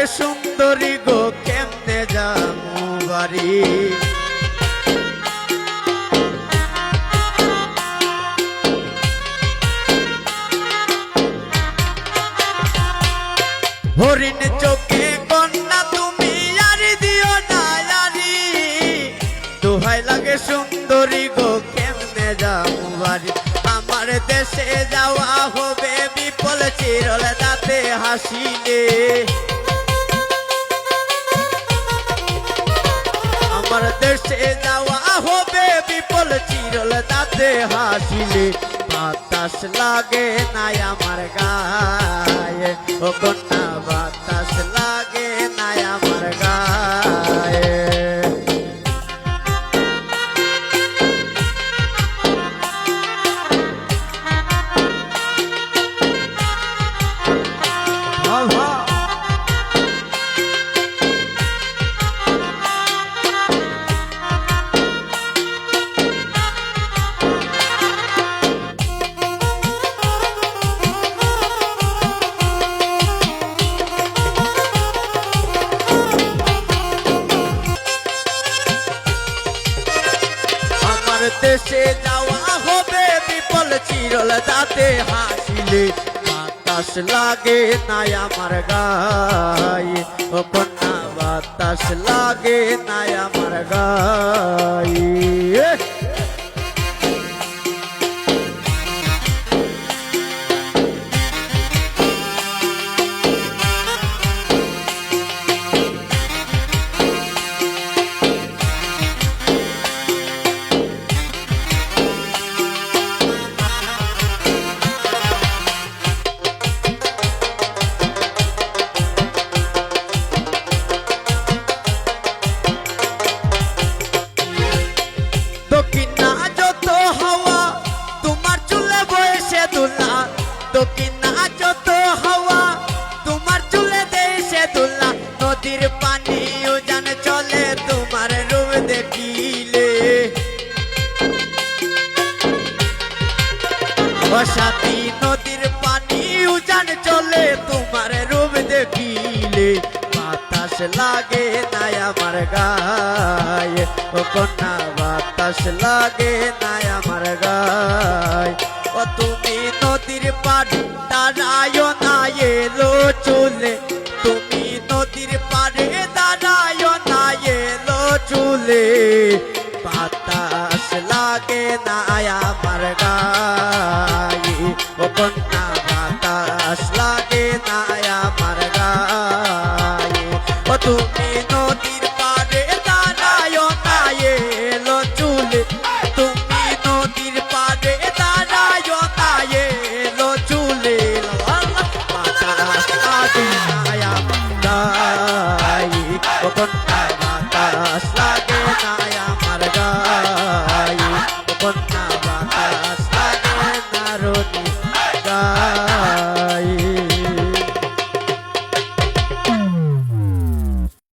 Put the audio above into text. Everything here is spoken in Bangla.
লাগে সুন্দরী গো, কেমনে যামু বাড়ি? হরিণ চোখে কন্যা, তুমি আরি দিও আরি দোহাই লাগে সুন্দরী গো, কেমনে যাব বাড়ি? আমার দেশে যাওয়া হবে বিপল, চিরল দাঁতে হাসিলে আমার যাওয়া হবে বিপল চিরল, তাতে হাসিলে বাতাস লাগে নাই আমার গায়ে। ও কন্যা বাতাস দেশে যাওয়া হবে বিপল চিরল দাঁতে হাসিলে বাতাস লাগে নাই আমার গায়ে। ও কন্যা, বাতাস লাগে নাই আমার গায়ে। বসাতি নদীর পানি উজান চলে, তোমার রূপ দেখিলে বাতাস লাগে নাই আমার গায়ে। ও কন্যা, বাতাস লাগে নাই আমার গায়ে। ও তুমি নদীর পাড়ে দাঁড়ায় না এলো চুলে। তুমি নদীর পাড়ে দাঁড়ায় না এলো চুলে। বাতাস লাগে না আমার গায়ে। কন্যা বাতাস লাগে না আমার গায়ে। ও তুমি নদীর পাড়ে দাঁড়ায় না, এলো চুলে। তুমি নদীর পাড়ে দাঁড়ায় না, এলো চুলে। বাতাস লাগে না আমার গায়ে।